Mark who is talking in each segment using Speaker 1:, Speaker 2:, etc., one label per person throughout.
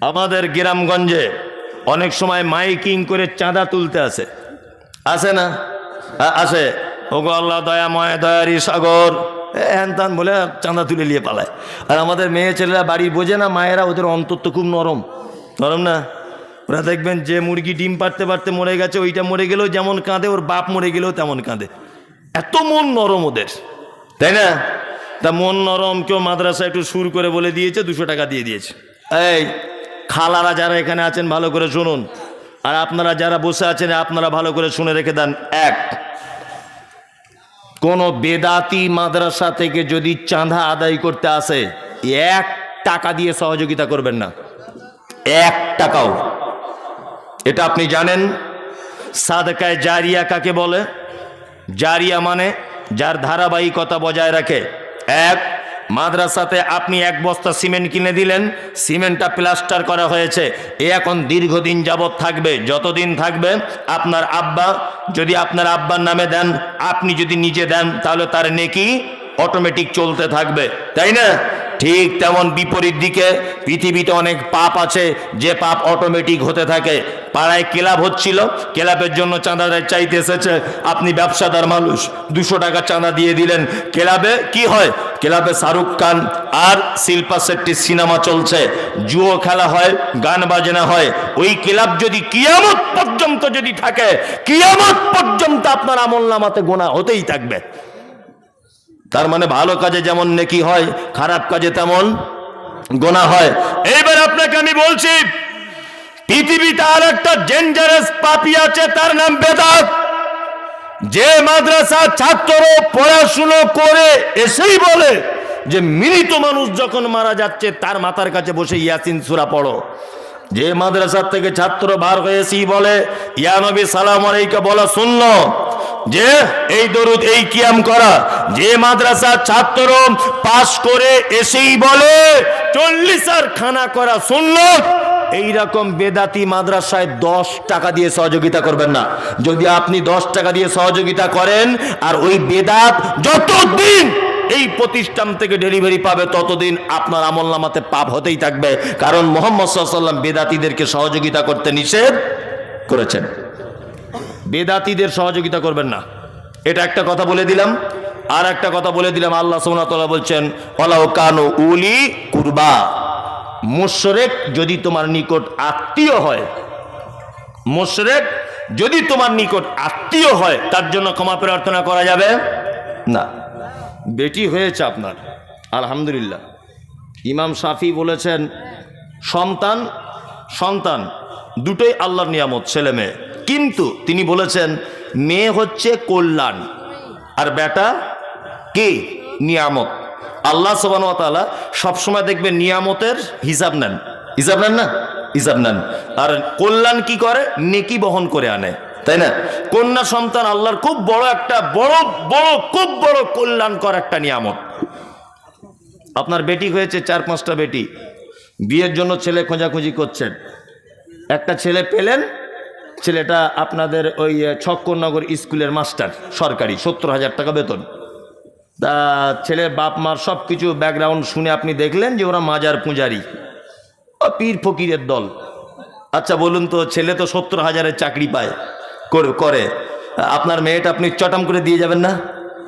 Speaker 1: আমাদের গ্রামগঞ্জে অনেক সময় মাইকিং করে চাঁদা তুলতে আসে। আসে না? আসে। ওগো আল্লাহ দয়াময় দয়ারি সাগর। হ্যান তান বলে চাঁদা তুলে নিয়ে পালায়। আর আমাদের মেয়ে ছেলেরা বাড়ি বোঝে না, মায়েরা ওদের অন্তর তো খুব নরম। নরম না? ওরা দেখবেন যে মুরগি ডিম পারতে পারতে মরে গেছে, ওইটা মরে গেলেও যেমন কাঁদে, ওর বাপ মরে গেলেও তেমন কাঁদে। এত মন নরম ওদের। তাই না? তা মন নরম কেউ মাদ্রাসা একটু সুর করে বলে দিয়েছে, দুশো টাকা দিয়ে দিয়েছে। এই খালারা যারা এখানে আছেন, ভালো করে শুনুন। আর আপনারা যারা বসে আছেন, আপনারা ভালো করে শুনে রেখে দেন। এক, কোন বেদাতি মাদ্রাসা থেকে যদি চাঁদা আদায় করতে আসে, এক টাকা দিয়ে সহযোগিতা করবেন না। এক টাকাও। এটা আপনি জানেন? সাদকায় জারিয়া কাকে বলে? জারিয়া মানে যার ধারাবাহিকতা বজায় রাখে। এক মাদ্রাসাতে আপনি এক বস্তা সিমেন্ট কিনে দিলেন, সিমেন্টটা প্লাস্টার করা হয়েছে। এ এখন দীর্ঘদিন যাবৎ থাকবে, যতদিন থাকবে, আপনার আব্বা যদি আপনার আব্বার নামে দেন, আপনি যদি নিজে দেন, তাহলে তার নেকি অটোমেটিক চলতে থাকবে। তাই না? ঠিক তেমন বিপরীত দিকে পৃথিবীতে অনেক পাপ আছে, যে পাপ অটোমেটিক হতে থাকে। পাড়ায় ক্লাব হচ্ছিল, ক্লাবের জন্য চাঁদা চাইতে এসেছে, আপনি ব্যবসাদার মানুষ, দুশো টাকা চাঁদা দিয়ে দিলেন। ক্লাবে কি হয়? ক্লাবে শাহরুখ খান আর শিল্পা শেট্টির সিনেমা চলছে। জুয়ো খেলা হয়, গান বাজনা হয়। ওই ক্লাব যদি কিয়ামত পর্যন্ত যদি থাকে, কিয়ামত পর্যন্ত আপনার আমল নামাতে গোনা হতেই থাকবে। তার মানে ভালো কাজে যেমন নেকি হয়, খারাপ কাজে তেমন গোনা হয়। এইবার আপনাকে আমি বলছি, পৃথিবীতে আর একটা ডেঞ্জারাস পাপি আছে, তার নাম বেদাত। যে মাদ্রাসা ছাত্র পড়াশুনো করে এসেই বলে যে মিলিত মানুষ যখন মারা যাচ্ছে, তার মাথার কাছে বসে ইয়াসিন সুরা পড়ো। যে মাদ্রাসার থেকে ছাত্র বার হয়েছি বলে ইয়ানবী সালাম আলাইকা বলা শূন্য। যে এই দরুদ, এই কিয়াম করা, যে মাদ্রাসার ছাত্র পাশ করে এসেই বলে চল্লিশ আর খানা করা শূন্য। এইরকম বেদাতি মাদ্রাসায় দশ টাকা দিয়ে সহযোগিতা করবেন না। যদি আপনি দশ টাকা দিয়ে সহযোগিতা করেন, আর ওই বেদাত যতদিন এই প্রতিষ্ঠান থেকে ডেলিভারি পাবে ততদিন আপনার আমল নামাতে পাপ হতেই থাকবে। কারণ মোহাম্মদ সাল্লাম বেদাতিদেরকে সহযোগিতা করতে নিষেধ করেছেন। বেদাতিদের সহযোগিতা করবেন না। এটা একটা কথা বলে দিলাম। আর একটা কথা বলে দিলাম, আল্লাহ সোনাতলা বলছেন অলাও কানু উলি কুরবা। মোশরেক যদি তোমার নিকট আত্মীয় হয়, মোশরেক যদি তোমার নিকট আত্মীয় হয়, তার জন্য ক্ষমা প্রার্থনা করা যাবে না। বেটি হয়েছে আপনার। আলহামদুলিল্লাহ। ইমাম সাফি বলেছেন, সন্তান সন্তান, দুটোই আল্লাহর নিয়ামত, ছেলে মেয়ে। কিন্তু তিনি বলেছেন, মেয়ে হচ্ছে কল্যাণ, আর বেটা কে? নিয়ামত। আল্লাহ সবানতালা সবসময় দেখবেন নিয়ামতের হিসাব নেন। হিসাব নেন না? হিসাব নেন। আর কল্যাণ কি করে? নেকি বহন করে আনে। তাই না? কন্যা সন্তান আল্লাহর খুব বড় একটা, বড় বড়, খুব বড় কল্যাণকর একটা নিয়ামত। আপনার বেটি হয়েছে, চার, পাঁচটা বেটি। বিয়ের জন্য ছেলে খোঁজাখুঁজি করছেন। একটা ছেলে পেলেন, ছেলেটা আপনাদের ওই ছক্করনগর স্কুলের মাস্টার, সরকারি, সত্তর হাজার টাকা বেতন। তা ছেলের বাপ, মার সব কিছু ব্যাকগ্রাউন্ড শুনে আপনি দেখলেন যে ওরা মাজার পূজারি। পীর ফকিরের দল। আচ্ছা বলুন তো, ছেলে তো সত্তর হাজারের চাকরি পায়। করে- আপনার মেয়েটা আপনি চটাম করে দিয়ে যাবেন না?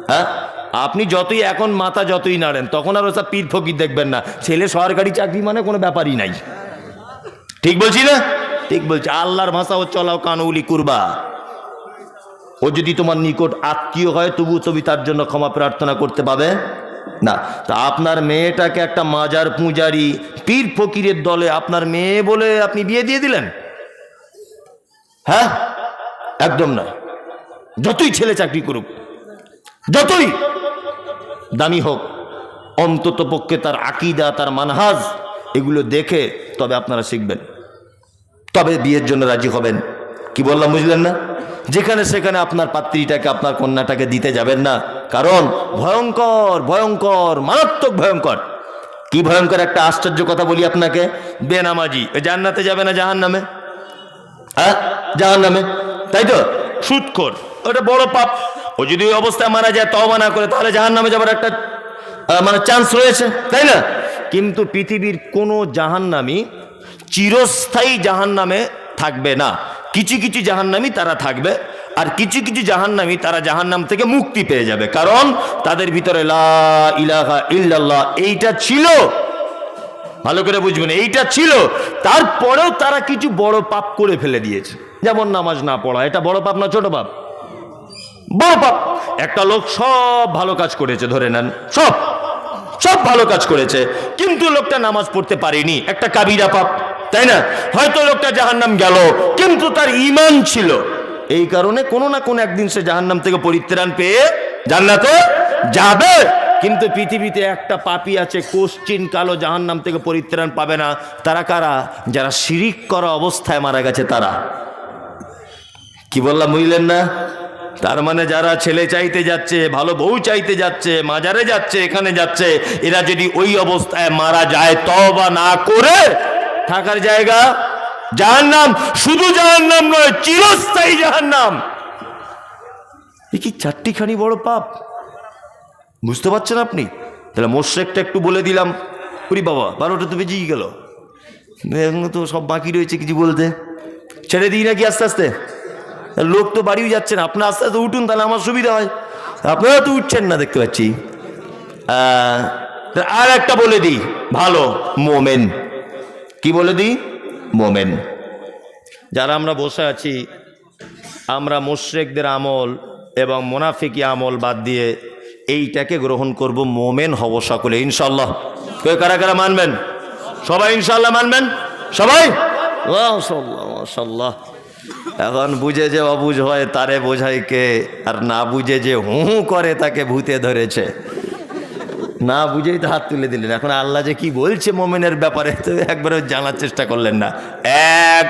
Speaker 1: হ্যাঁ? আপনি যতই, এখন মাথা যতই নাড়েন, তখন আর ওসব পীর ফকির দেখবেন না। ছেলে সরকারি চাকরি মানে কোনো ব্যাপারই নাই। ঠিক বলছি না? ঠিক বলছি। আল্লাহর ভাষা ও চলাও কানউলি কুরবা। ও যদি তোমার নিকট আত্মীয় হয় তবু তুমি তার জন্য ক্ষমা প্রার্থনা করতে পাবে? না। তা আপনার মেয়েটাকে একটা মাজার পূজারি পীর ফকিরের দলে আপনার মেয়ে বলে আপনি বিয়ে দিয়ে দিলেন? হ্যাঁ? একদম না। যতই ছেলে চাকরি করুক, যতই দামি হোক, অন্তত পক্ষে তার আকিদা, তার মানহাজ, এগুলো দেখে তবে আপনারা শিখবেন। তবে বিয়ের জন্য রাজি হবেন। কি বললাম, বুঝলেন না? যেখানে সেখানে আপনার পাত্রীটাকে, আপনার কন্যাটাকে দিতে যাবেন না। কারণ ভয়ঙ্কর ভয়ঙ্কর, মারাত্মক ভয়ঙ্কর। কি ভয়ঙ্কর একটা আশ্চর্য কথা বলি আপনাকে? বেনামাজি। জান্নাতে যাবে না জাহান নামে হ্যাঁ? জাহান নামে তাই তো? সুৎখোর। ওটা বড় পাপ। ও যদি ওই অবস্থায় মারা যায় তবা না করে তাহলে জাহান নামে যাবার একটা মানে চান্স রয়েছে তাই না? কিন্তু পৃথিবীর কোনো জাহান্নামি চিরস্থায়ী জাহান নামে থাকবে না। কিছু কিছু জাহান্নামি তারা থাকবে আর কিছু কিছু জাহান্নামি তারা জাহান্নাম থেকে মুক্তি পেয়ে যাবে। কারণ তাদের ভিতরে লা ইলাহা ইল্লাল্লাহ এইটা ছিল। ভালো করে বুঝবেন এইটা ছিল। তারপরেও তারা কিছু বড় পাপ করে ফেলে দিয়েছে। যেমন নামাজ না পড়া, এটা বড় পাপ না ছোট পাপ? বড় পাপ। একটা লোক সব ভালো কাজ করেছে, ধরে নেন, সব সব ভালো কাজ করেছে, কিন্তু লোকটা নামাজ পড়তে পারেনি, একটা কাবিরা পাপ, তাই না? হয়তো লোকটা জাহান্নাম গেল, কিন্তু তার ইমান ছিল। এই কারণে কোনো না কোনো একদিন সে জাহান্নাম থেকে পরিত্রাণ পেয়ে জান্নাতে যাবে। কিন্তু পৃথিবীতে একটা পাপি আছে, কোশ্চিন কালো জাহান্নাম থেকে পরিত্রাণ পাবে না। তারা কারা? যারা শিরিক করা অবস্থায় মারা গেছে, তারা। কি বললাম, বুঝলেন না? তার মানে যারা ছেলে চাইতে যাচ্ছে, ভালো বউ চাইতে যাচ্ছে, মাজারে যাচ্ছে, এখানে যাচ্ছে, এরা যদি ওই অবস্থায় মারা যায় তবা না করে থাকার জায়গা যাহার নাম শুধু যাহার নাম নয়, চিরস্থায়ী জাহান্নাম। এ কি চারটিখানি বড় পাপ? বুঝতে পারছেন আপনি? তাহলে মোশেকটা একটু বলে দিলাম। উরি বাবা, বারোটা তো বেজেই গেল। এখন তো সব বাকি রয়েছে কিছু বলতে। ছেড়ে দিই নাকি আস্তে আস্তে? লোক তো বাড়িও যাচ্ছে না। আপনার আস্তে আস্তে উঠুন, তাহলে আমার সুবিধা হয়। আপনারা তো উঠছেন না, দেখতে পাচ্ছি। আর একটা বলে দিই, ভালো, মোমেন। কি বলে দিই? মোমেন। যারা আমরা বসে আছি, আমরা মুশ্রেকদের আমল এবং মোনাফিকি আমল বাদ দিয়ে এইটাকে গ্রহণ করব মোমেন হব সকলে ইনশাল্লাহ কেউ কারা কারা মানবেন? সবাই ইনশাল্লাহ মানবেন? সবাই? মাশাল্লাহ এখন বুঝে যে অবুঝ হয়, তারে বোঝায় কে, আর না বুঝে যে হু হু করে তাকে ভূতে ধরেছে। না বুঝেই তো হাত তুলে দিলেন। এখন আল্লাহ যে কি বলছে মোমেনের ব্যাপারে, তো একবারও জানার চেষ্টা করলেন না। এক,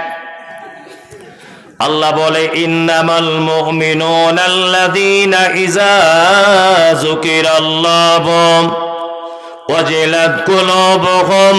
Speaker 1: আল্লাহ বলে, ইন্নামাল মুমিনুন আল্লাযীনা ইযা যুকিরাল্লাহু ওয়াজিলাত কুলুবুহুম।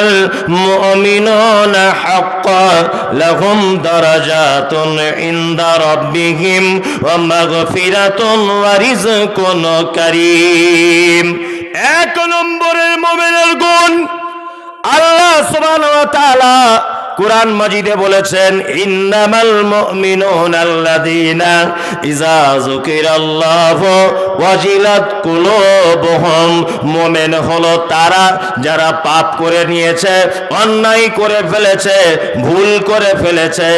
Speaker 1: المؤمنون حقا لهم درجات عند ربهم ومغفرة ورزق كريم এক নম্বরের মোমেনের গুণ আল্লাহ সুবহানাহু ওয়া তাআলা কোরআন মাজিদে বলেছেন, ইন্নামাল মুমিনুন আল্লাযীনা ইযা যুকিরাল্লাহু ওয়াজিলাত কুলুবুহুম। মুমিন হলো তারা যারা পাপ করে নিয়েছে, অন্যায় করে ফেলেছে, ভুল করে ফেলেছে,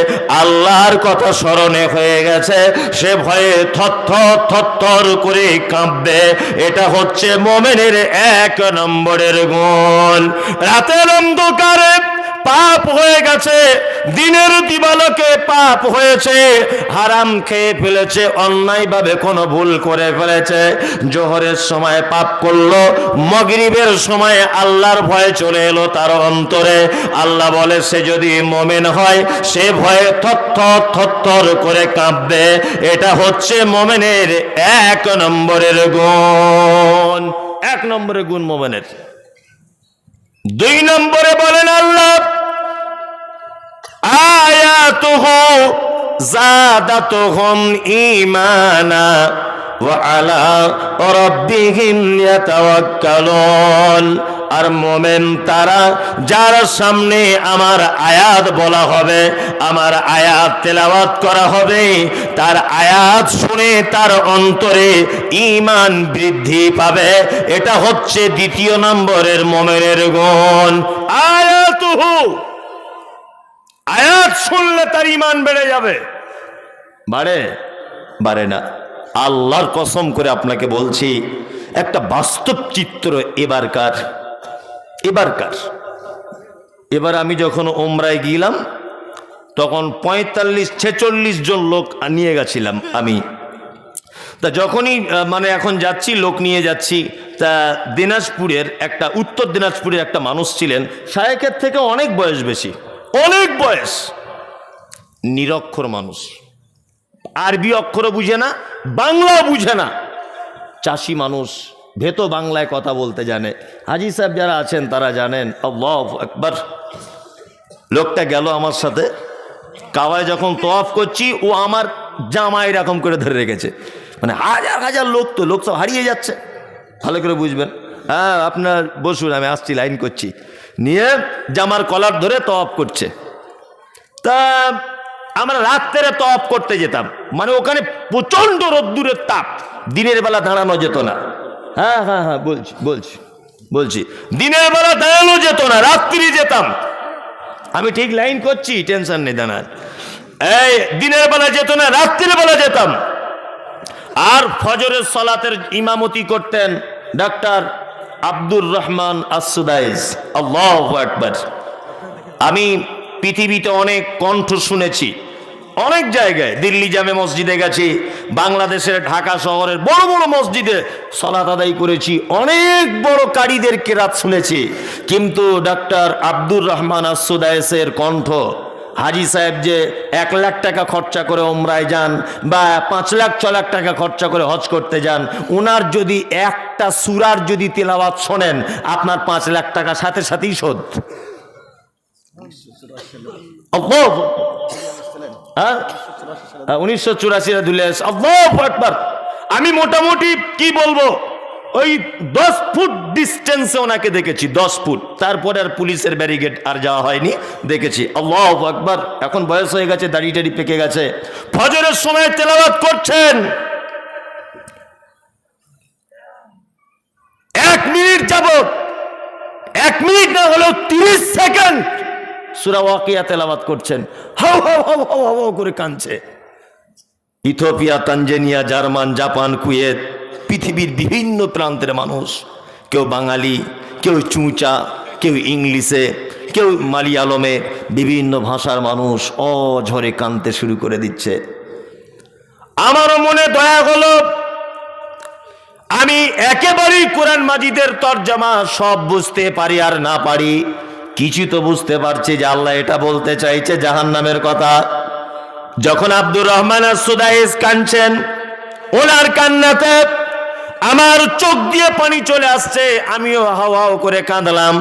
Speaker 1: আল্লাহর কথা স্মরণে হয়ে গেছে, সে ভয়ে থরথর থরথর করে কাঁপবে। এটা হচ্ছে মোমেনের এক নম্বরের গুণ। রাতের অন্ধকারে পাপ হয়ে গেছে। দিনের দিবালকে পাপ হয়েছে। হারাম খেয়ে ফেলেছে, অন্যায়ভাবে কোনো ভুল করে ফেলেছে। জোহরের সময় পাপ করল, মগরিবের সময় আল্লাহর ভয় চলে এলো তার অন্তরে। আল্লাহ বলে, সে যদি মোমেন হয়, সে ভয়ে থরথর থরথর করে কাঁপবে। এটা হচ্ছে মোমেনের এক নম্বরের গুণ। এক নম্বরের গুণ মোমেনের। দুই নম্বরে বলেন আল্লাহ আয়াতুহু জাদাতুহুম ঈমানা ওয়া আর মোমেন তারা, যার সামনে আমার আয়াত বলা হবে, আমার আয়াত তেলাওয়াত করা হবে, তার আয়াত শুনে তার অন্তরে ইমান বৃদ্ধি পাবে। এটা হচ্ছে দ্বিতীয় নম্বরের মোমেনের গুণ। আয়াতুহু আয়াত শুনলে তার ইমান বেড়ে যাবে। বাড়ে? বাড়ে না। আল্লাহর কসম করে আপনাকে বলছি, একটা বাস্তব চিত্র এবারকার এবারকার। এবার আমি যখন ওমরায় গিয়েলাম তখন পঁয়তাল্লিশ, ছেচল্লিশ জন লোক নিয়ে গেছিলাম আমি। তা যখনই মানে এখন যাচ্ছি, লোক নিয়ে যাচ্ছি, তা দিনাজপুরের একটা, উত্তর দিনাজপুরের একটা মানুষ ছিলেন, শায়েকের থেকে অনেক বয়স বেশি। অনেক বয়স। নিরক্ষর মানুষ। আরবি অক্ষরও বুঝে না, বাংলাও বুঝে না। চাষি মানুষ ভেতো বাংলায় কথা বলতে জানে। হাজি সাহেব যারা আছেন, তারা জানেন, আল্লাহ একবার লোকটা গেল আমার সাথে। কাওয়ায় যখন তোয়াফ করছি, ও আমার জামা এরকম করে ধরে রেখেছে। মানে হাজার হাজার লোক তো, লোক সব হারিয়ে যাচ্ছে। ভালো করে বুঝবেন। হ্যাঁ আপনার, বসুন, আমি আসছি, লাইন করছি। নিয়ে জামার কলার ধরে তওয়াফ করছে। তা আমরা রাত্রে তওয়াফ করতে যেতাম। মানে ওখানে প্রচণ্ড রোদ্দুরের তাপ। দিনের বেলা দাঁড়ানো যেত না। হ্যাঁ হ্যাঁ হ্যাঁ বলছি বলছি বলছি। দিনের বেলা দাঁড়ানো যেত না, রাত্রি যেতাম। আমি ঠিক লাইন করছি, টেনশন নেই, দাঁড়ান। এই, দিনের বেলা যেত না, রাত্রির বেলা যেতাম। আর ফজরের সলাতের ইমামতি করতেন, ডাক্তার। আব্দুর রহমান আসুদাইজ আল্লাহ একবার আমি পৃথিবীতে অনেক কণ্ঠ শুনেছি, অনেক জায়গায়। দিল্লি জামে মসজিদে গেছি, বাংলাদেশের ঢাকা শহরের বড় বড় মসজিদে সলাত আদায় করেছি, অনেক বড় কারীদের কেরাত শুনেছি। কিন্তু ডাক্তার আব্দুর রহমান আসুদায়েসের কণ্ঠ হাজি সাহেব যে এক লাখ টাকা খরচা করে ওমরায় যান বা পাঁচ লাখ, ছ লাখ টাকা খরচা করে হজ করতে যান ওনার যদি একটা সুরার যদি তেলাওয়াত শোনেন, আপনার পাঁচ লাখ টাকা সাথে সাথেই শোধ। আল্লাহু! হ্যাঁ? উনিশশো চুরাশি আমি মোটামুটি কি বলব? ওই দশ ফুট ডিস্টেন্সে ওনাকে দেখেছি, দশ ফুট। তারপরে আর পুলিশের ব্যারিগেড আর যাওয়া হয়নি, দেখেছি। আল্লাহ একবার এখন বয়স হয়ে গেছে, দাড়ি টাড়ি পেকে গেছে। ফজরের সময় তেলাবাদ করছেন। এক মিনিট যাবত এক মিনিট না হলেও তিরিশ সেকেন্ড সুরা ওয়াকিয়া তেলাবাত করছেন। হাও হাও হাও হাও হাও করে কাঁদছে। Ethiopia Tanzania, German, Japan, Kuwait পৃথিবীর বিভিন্ন প্রান্তের মানুষ। কেউ বাঙালি, কেউ চুঁচা, কেউ ইংলিশে, কেউ মালিয়ালমে বিভিন্ন ভাষার মানুষ অঝরে কানতে শুরু করে দিচ্ছে। আমারও মনে দয়া হলো, আমি একেবারেই কোরআন মাজিদের তর্জমা সব বুঝতে পারি আর না পারি। কিছু তো বুঝতে পারছি যে আল্লাহ এটা বলতে চাইছে জাহান নামের কথা। যখন আব্দুর রহমান সুদাইস কানছেন ওনার কান্নাতে আমার চোখ দিয়ে পানি চলে আসছে, আমিও হাও হাও করে কাঁদলাম।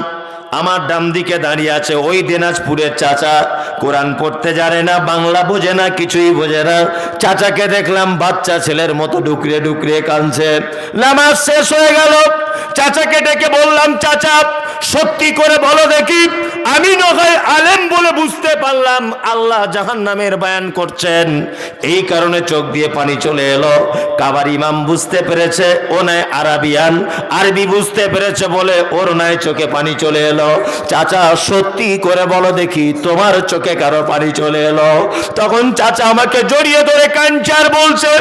Speaker 1: আমার ডাম দিকে দাঁড়িয়ে আছে ওই দিনাজপুরের চাচা। কোরআন পড়তে জানে না, বাংলা বোঝে না, কিছুই বোঝে না। চাচাকে দেখলাম বাচ্চা ছেলের মতো ঢুকরে ঢুকরে কাঁদছে। নামাজ শেষ হয়ে গেল। চাচাকে ডেকে বললাম, চাচা সত্যি করে বলো দেখি। আমি নয় আলেম বলে বুঝতে পারলাম, আল্লাহ জাহান নামের বায়ান করছেন। এই কারণে চোখ দিয়ে পানি চলে এলো। কাবার ইমাম বুঝতে পেরেছে, ও নয় আরাবিয়ান। আরবি বুঝতে পেরেছে বলে ওর নয় চোখে পানি চলে এলো। চাচা, সত্যি করে বলো দেখি, তোমার চোখে কারও পানি চলে এলো? তখন চাচা আমাকে জড়িয়ে ধরে কাঞ্চার বলছেন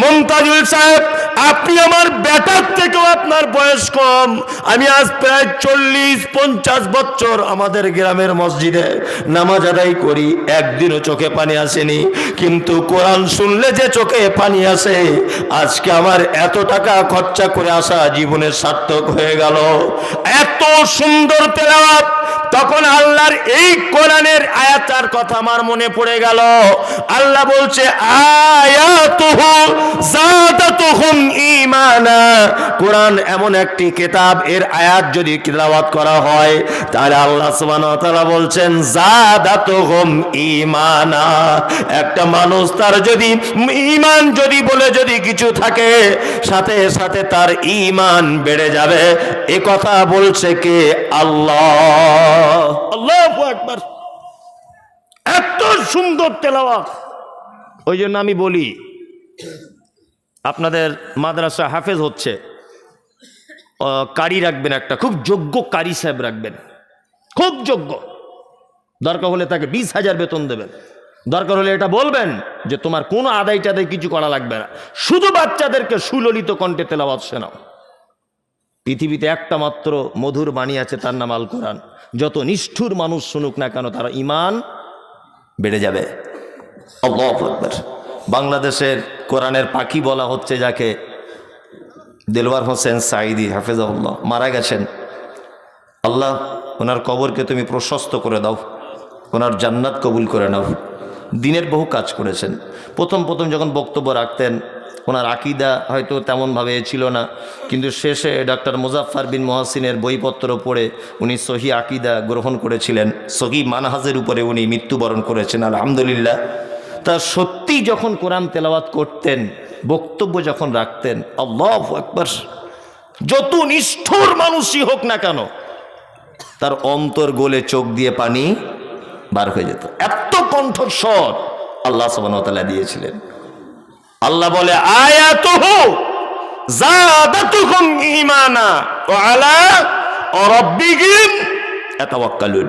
Speaker 1: মমতাজুল সাহেব, আপনি আমার বেটার থেকেও আপনার বয়স কম। আমি আজ প্রায় চল্লিশ পঞ্চাশ বছর আমাদের গ্রামের মসজিদে নামাজ আদায় করি। একদিনও চোখে পানি আসেনি। কিন্তু কোরআন শুনলে যে চোখে পানি আসে, আজকে আমার এত টাকা খরচা করে আসা জীবনের সার্থক হয়ে গেল। এত সুন্দর তেলাওয়াত তখন আল্লাহর এই কোরআনের আয়াতার কথা আমার মনে পড়ে গেল। আল্লাহ বলছে কোরআন এমন একটি কিতাব, এর আয়াত যদি তেলাওয়াত করা হয়, তাহলে আল্লাহ সুবহানাহু বলছেন জাদাতুহুম ঈমানা। একটা মানুষ তার যদি, ঈমান যদি বলে যদি কিছু থাকে, সাথে সাথে তার ঈমান বেড়ে যাবে। এ কথা বলছে কে? আল্লাহ। আল্লাহু আকবার। এত সুন্দর তেলাওয়াত। ওই জন্য আমি বলি, আপনাদের মাদ্রাসা হাফেজ হচ্ছে। কারি রাখবেন একটা, খুব যোগ্য কারি সাহেব রাখবেন। খুব যোগ্য। দরকার হলে তাকে বিশ হাজার বেতন দেবেন। দরকার হলে এটা বলবেন যে, তোমার কোনো আদায় টাদায় কিছু করা লাগবে না। শুধু বাচ্চাদেরকে সুললিত কণ্ঠে তেলাওয়াত শোনাও। পৃথিবীতে একটা মাত্র মধুর বাণী আছে, তার নাম আল কোরআন যত নিষ্ঠুর মানুষ শুনুক না কেন, তারা ইমান বেড়ে যাবে। বাংলাদেশের কোরআনের পাখি বলা হচ্ছে যাকে দেলওয়ার হোসেন সাইদি হাফেজাউল্লাহ মারা গেছেন। আল্লাহ, ওনার কবরকে তুমি প্রশস্ত করে দাও, ওনার জান্নাত কবুল করে নাও। দিনের বহু কাজ করেছেন। প্রথম প্রথম যখন বক্তব্য রাখতেন ওনার আকিদা হয়তো তেমনভাবে ছিল না। কিন্তু শেষে ডক্টর মুজাফফর বিন মহাসিনের বইপত্র পড়ে উনি সহি আকিদা গ্রহণ করেছিলেন। সহি মানহাজের উপরে উনি মৃত্যুবরণ করেছেন, আলহামদুলিল্লাহ। তা সত্যি যখন কোরআন তেলাওয়াত করতেন, বক্তব্য যখন রাখতেন, আল্লাহ একবার যত নিষ্ঠুর মানুষই হোক না কেন, তার অন্তর গোলে চোখ দিয়ে পানি বার হয়ে যেত। এত কণ্ঠস্বর আল্লাহ সবান দিয়েছিলেন। আল্লাহ বলে ঈমানা ওয়া আলা রাব্বিহিম ইয়াতাওয়াক্কালুন।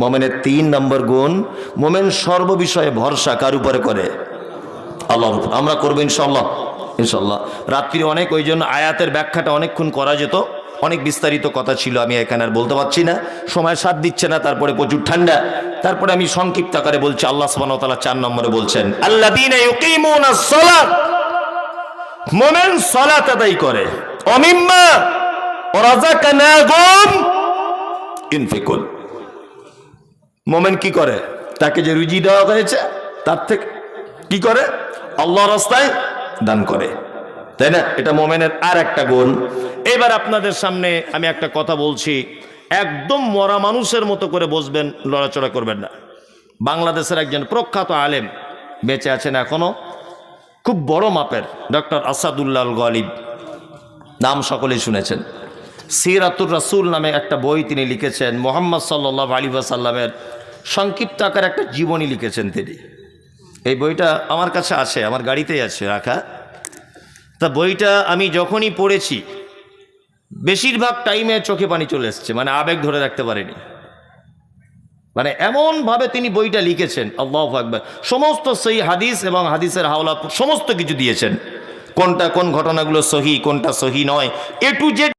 Speaker 1: মোমেনের তিন নম্বর গুণ, মোমেন সর্ববিষয়ে ভরসা কার উপরে করে? আল্লাহর উপর। আমরা করব ইনশাল্লাহ ইনশাল্লাহ রাত্রি অনেক, ওই জন্য আয়াতের ব্যাখ্যাটা অনেকক্ষণ করা যেত। অনেক বিস্তারিত কথা ছিল, আমি এখানে আর বলতে পারছি না। সময় সাথ দিচ্ছে না, তারপরে প্রচুর ঠান্ডা। তারপরে আমি সংক্ষিপ্ত আকারে বলছি, আল্লাহ সুবহানাহু ওয়া তাআলা চার নম্বরে বলছেন, আল্লাযীনা ইউকিমুনাস সালাত, মোমেন সালাত আদায় করে। অমিম্মা রাযাকানাহুম ইনফিকুন। মোমেন কি করে? তাকে যে রুজি দেওয়া হয়েছে, তার থেকে কি করে? আল্লাহ রাস্তায় দান করে। তাই না? এটা মোমেনের আর একটা গুণ। এবার আপনাদের সামনে আমি একটা কথা বলছি। একদম মরা মানুষের মতো করে বসবেন, লড়াচড়া করবেন না। বাংলাদেশের একজন প্রখ্যাত আলেম বেঁচে আছেন এখনও। খুব বড় মাপের ডক্টর আসাদুল্লাহ গলিব। নাম সকলেই শুনেছেন। সিরাতুর রাসুল নামে একটা বই তিনি লিখেছেন, মোহাম্মদ সাল্লাহ আলী সাল্লামের সংক্ষিপ্ত আকার একটা জীবনী লিখেছেন তিনি। এই বইটা আমার কাছে আছে, আমার গাড়িতেই আছে, রাখা। তা বইটা আমি যখনই পড়েছি বেশিরভাগ টাইমে চোখে পানি চলে এসছে মানে আবেগ ধরে রাখতে পারেনি। মানে এমনভাবে তিনি বইটা লিখেছেন, আল্লাহ আকবর। সমস্ত সেই হাদিস এবং হাদিসের হাওলা সমস্ত কিছু দিয়েছেন। কোনটা কোন ঘটনাগুলো সহি, কোনটা সহি নয় এ টু জেড